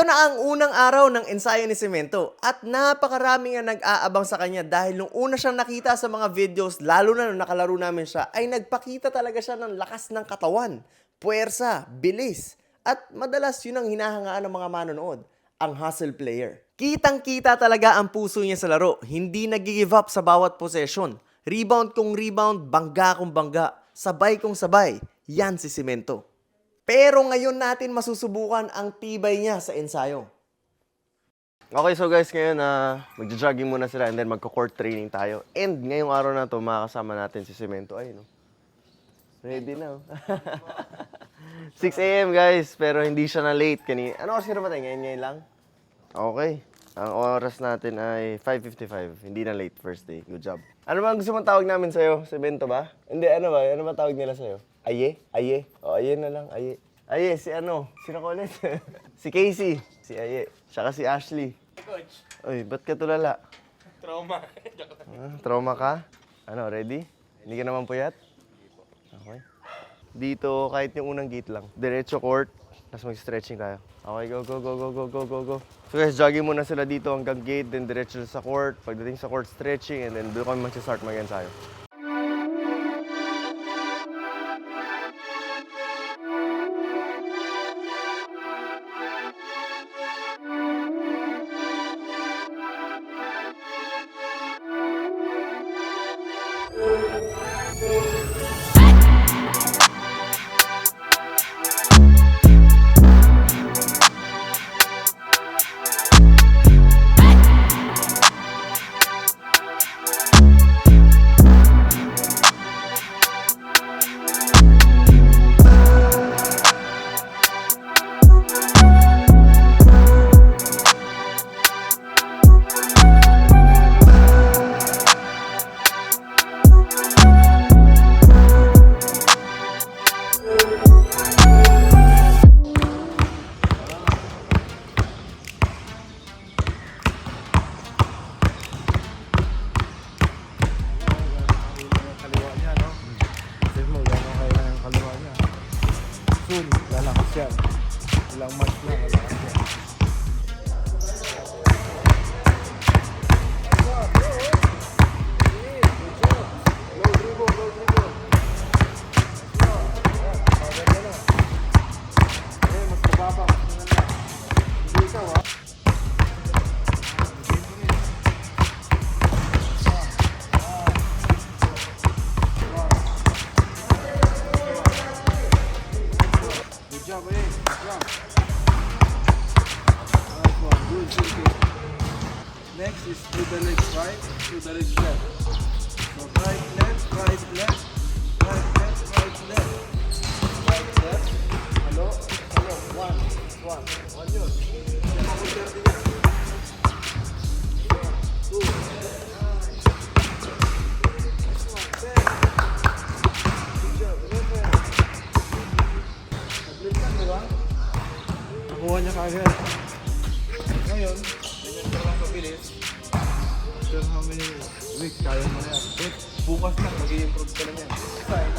Ito na ang unang araw ng ensayo ni Semento at napakarami nga nag-aabang sa kanya dahil nung una siyang nakita sa mga videos, lalo na nung nakalaro namin siya, ay nagpakita talaga siya ng lakas ng katawan, puwersa, bilis, at madalas yun ang hinahangaan ng mga manonood, ang hustle player. Kitang-kita talaga ang puso niya sa laro, hindi nag-give up sa bawat possession. Rebound kung rebound, bangga kung bangga, sabay kung sabay, yan si Semento. Pero ngayon natin masusubukan ang tibay niya sa ensayo. Okay, so guys, ngayon na magja-jogging muna sila and then magko-court training tayo. And ngayong araw na to, makakasama natin si Cemento. Ay, no? Ready na, oh. 6 a.m. guys, pero hindi siya na late kanina. Ano oras ka na tayo? Ngayon, ngayon lang? Okay. Ang oras natin ay 5.55. Hindi na late first day. Good job. Ano ba ang gusto mong tawag namin sa'yo? Cemento ba? Hindi, ano ba? Ano ba tawag nila sa'yo? Aye? Aye? O, aye na lang. Aye. Aye, si ano? Sino ko ulit? si Casey. Si Aye. Tsaka si Ashley. Coach, Uy, ba't ka tulala? trauma. Ah, trauma ka? Ano, ready? Hindi ka naman puyat? Okay. Dito, kahit yung unang gate lang. Diretso court, tapos mag-stretching tayo. Okay, go, go, go, go, go, go, go, go. So guys, jogging muna sila dito hanggang gate, then diretso sa court. Pagdating sa court, stretching, and then doon kami mag-start mag-ensayo. Good job, eh? Nice one. Good, good. Next is to the legs right, to the legs left. So right, left, right, left, right, left, right, left. Right, left. Hello, hello. One, one. One yan. Two. Kagad. Ngayon, ganyan ka lang kabilis. After how many weeks, kaya mo na yan. Bukas na, mag-i-improve ka na yan. Right,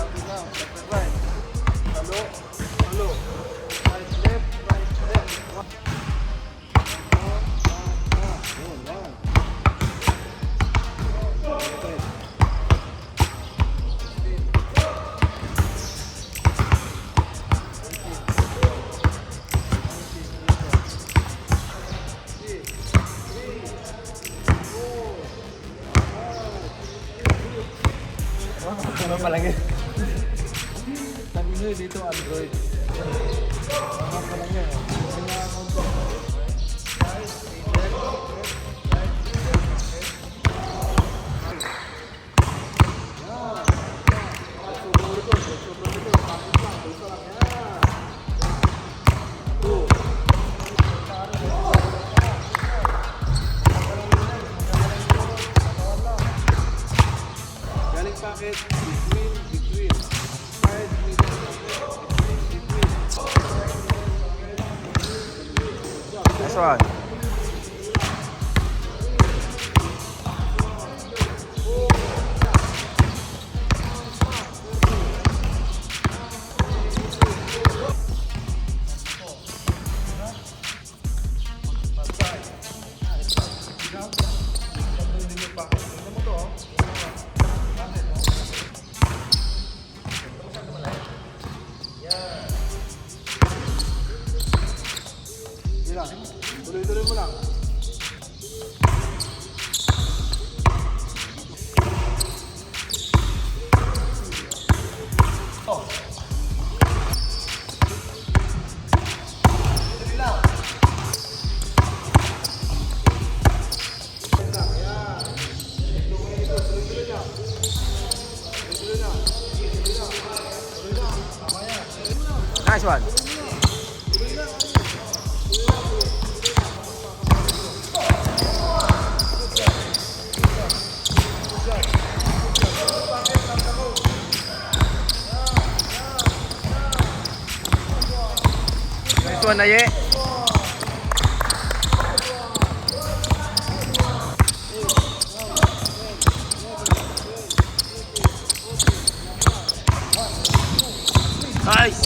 Nice one. Nice one, Naye. Nice.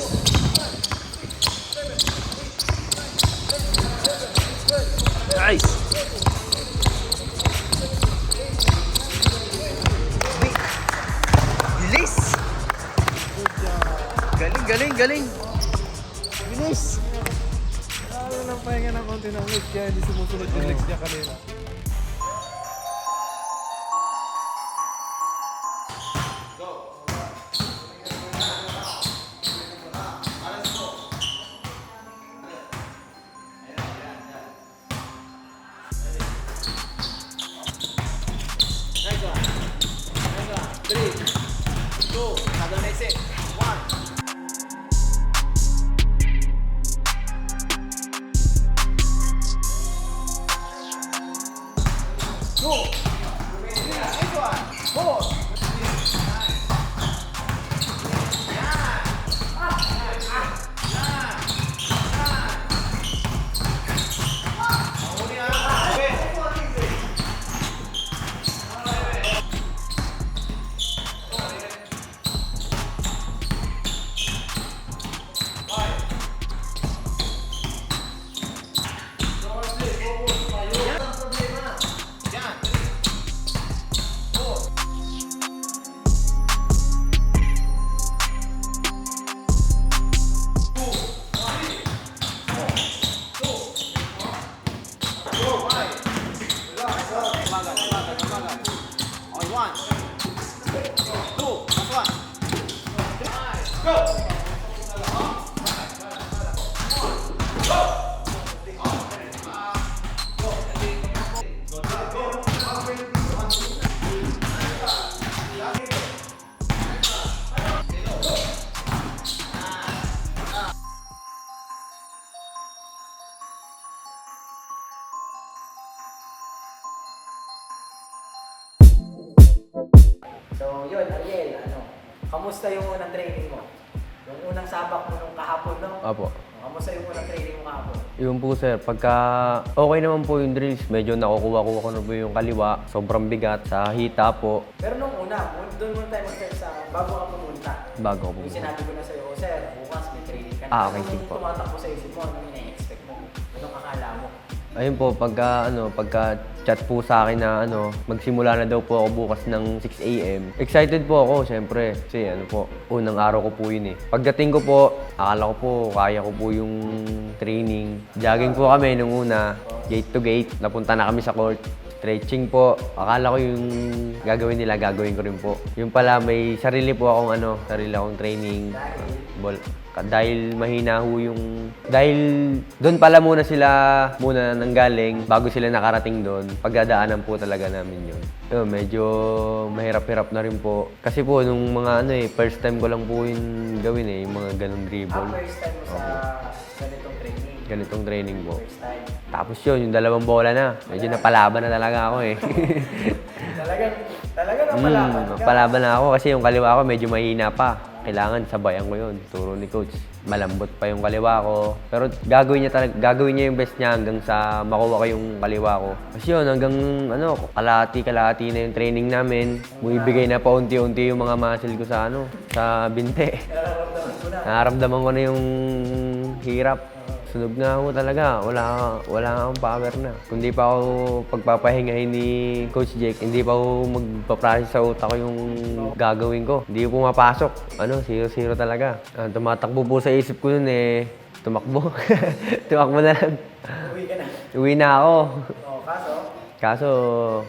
Nice. Bilis. Galing, galing, galing. Ayaw lang pahinga ng konti ng legs kaya hindi sumusunod yung legs niya kanina. So, kamusta yung unang training mo? Yung unang sabak mo nung kahapon, no? Opo. Kamusta yung unang training mo kahapon? Yun po sir, pagka okay naman po yung drills, medyo nakukuha-kuha ko na po yung kaliwa, sobrang bigat sa hita po, Pero nung una, mun- doon muna tayo mag-start sa bago ka pumunta. bago po. Yung sinabi ko na sa'yo, oh, sir, bukas may training ka na. Ah, okay, Ano sige po. tumatakbo sa isip mo? Ano Ayun po, pagka ano, pagka chat po sa akin na ano, magsimula na daw po ako bukas ng 6 a.m. Excited po ako, syempre. Kasi ano po, unang araw ko po yun eh. Pagdating ko po, akala ko po, kaya ko po yung training. Jogging po kami nung una, gate to gate. Napunta na kami sa court. Stretching po. Akala ko yung gagawin nila, gagawin ko rin po. Yung pala, may sarili po akong ano, sarili akong training. Ball, dahil mahina ho yung... Dahil doon pala muna sila muna nanggaling bago sila nakarating doon. Pagdadaanan po talaga namin yun. Yun, medyo mahirap-hirap na rin po. Kasi po, nung mga ano eh, first time ko lang po yung gawin eh, yung mga ganong Ah, dribble. first time mo sa ganitong training. Ganitong training po. First time. Tapos yun, yung dalawang bola na. Medyo napalaban na talaga ako eh. Talagang Hmm, napalaban ka. napalaban na ako kasi yung kaliwa ko medyo mahina pa. Kailangan sabayan ko yun. Turo ni coach. Malambot pa yung kaliwa ko. Pero gagawin niya talaga, gagawin niya yung best niya hanggang sa makuha ko yung kaliwa ko. Kasi yun, hanggang ano, kalati-kalati na yung training namin. Bumibigay na paunti-unti yung mga muscle ko sa ano, sa binte. Nararamdaman ko na yung hirap. Sunog na ako talaga. Wala, wala akong power na. Kung di pa ako pagpapahingahin ni Coach Jake, hindi pa ako magpaprocess sa utak ko yung gagawin ko. Hindi ko pumapasok. Ano, zero-zero talaga. Ah, tumatakbo po sa isip ko yun eh. Tumakbo. Tumakbo na lang. Uwi na ako. Oh, kaso, Kaso,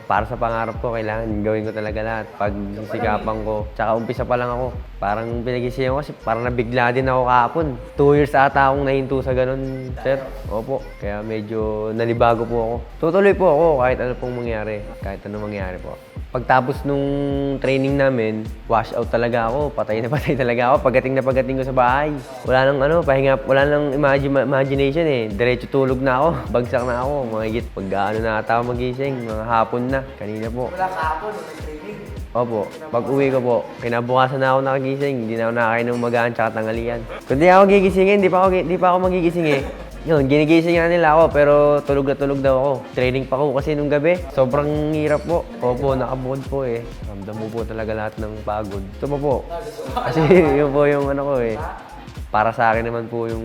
para sa pangarap ko, kailangan gawin ko talaga lahat. Pag sikapan ko. Tsaka umpisa pa lang ako. Parang pinagising ko kasi parang nabigla din ako kahapon. Two years ata akong nahinto sa ganun, sir. Opo. Kaya medyo nanibago po ako. Tutuloy po ako kahit ano pong mangyari. Kahit ano mangyari po. Pagtapos nung training namin, wash out talaga ako. Patay na patay talaga ako. Pagdating na pagdating ko sa bahay. Wala nang ano, pahinga, wala nang imagi- imagination eh. Diretso tulog na ako. Bagsak na ako. Mga higit pag ano na ata magising. Mga hapon na. Kanina po. wala kahapon nung nag-training. Opo. Pag uwi ko po, kinabukasan na ako nakagising. Hindi na ako nakakain ng magaan tsaka tanghalian. Kung di ako gigisingin, di pa ako, di pa ako magigising eh. Yun, ginigising nga nila ako pero tulog na tulog daw ako. Training pa ko kasi nung gabi. Sobrang hirap po. Opo, nakabukod po eh. Ramdam mo po talaga lahat ng pagod. Ito po. Kasi yun po yung ano ko eh. Para sa akin naman po yung...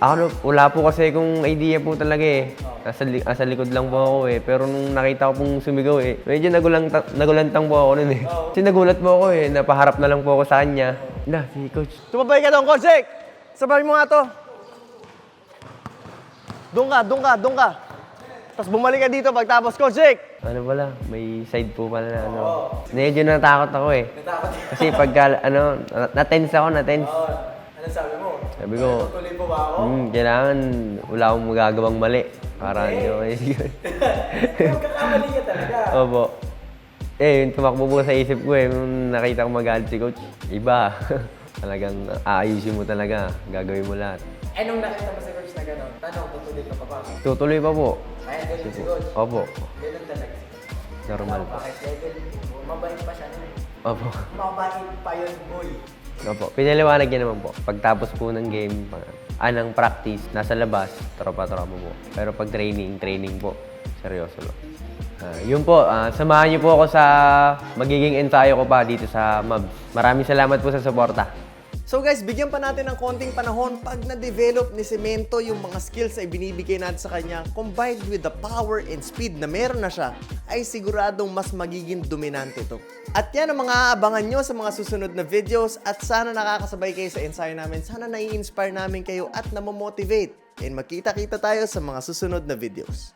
Ako, wala po kasi kung idea po talaga eh. Nasa, li- nasa likod lang po ako eh. Pero nung nakita ko pong sumigaw eh, medyo nagulanta, nagulantang po ako nun eh. Kasi nagulat po ako eh. Napaharap na lang po ako sa kanya. Na, si coach. Tumabay ka doon, Jake! Sabay mo nga to. Doon ka, doon ka, doon ka. Tapos bumalik ka dito pagtapos, Coach Jake! Ano pala, may side po pala na ano. Medyo natakot ako eh. Kasi pagka, ano, na- na-tense ako, na-tense. Oh, anong sabi mo? Sabi ko, Tuloy po ba ako? hmm, kailangan wala akong magagawang mali. Para hindi ako Magkakamali ka talaga. Opo. Eh, yung tumakbo po sa isip ko eh, nung nakita ko magalit si coach, iba. Talagang aayusin mo talaga, gagawin mo lahat. Eh, nung nakita mo si coach na gano'n, tanong, tutuloy ka pa ba? Tutuloy pa po. Kaya ganun si coach. Opo, Ganun talaga. normal po. Bakit level? Mabait pa siya nun. Opo. Mabait pa yun, boy. Opo, pinaliwanag niya naman po. Pagtapos po ng game, pag, ah, ng practice, nasa labas, tropa-tropa po. Pero pag training, training po. Seryoso lang. Ah, yun po, ah, samahan niyo po ako sa magiging ensayo ko pa dito sa MABS. Maraming salamat po sa suporta. So guys, bigyan pa natin ng konting panahon pag na-develop ni Cemento yung mga skills na ibinibigay natin sa kanya combined with the power and speed na meron na siya ay siguradong mas magiging dominante to. At yan ang mga aabangan nyo sa mga susunod na videos at sana nakakasabay kayo sa ensayo namin. Sana nai-inspire namin kayo at namomotivate. And makita-kita tayo sa mga susunod na videos.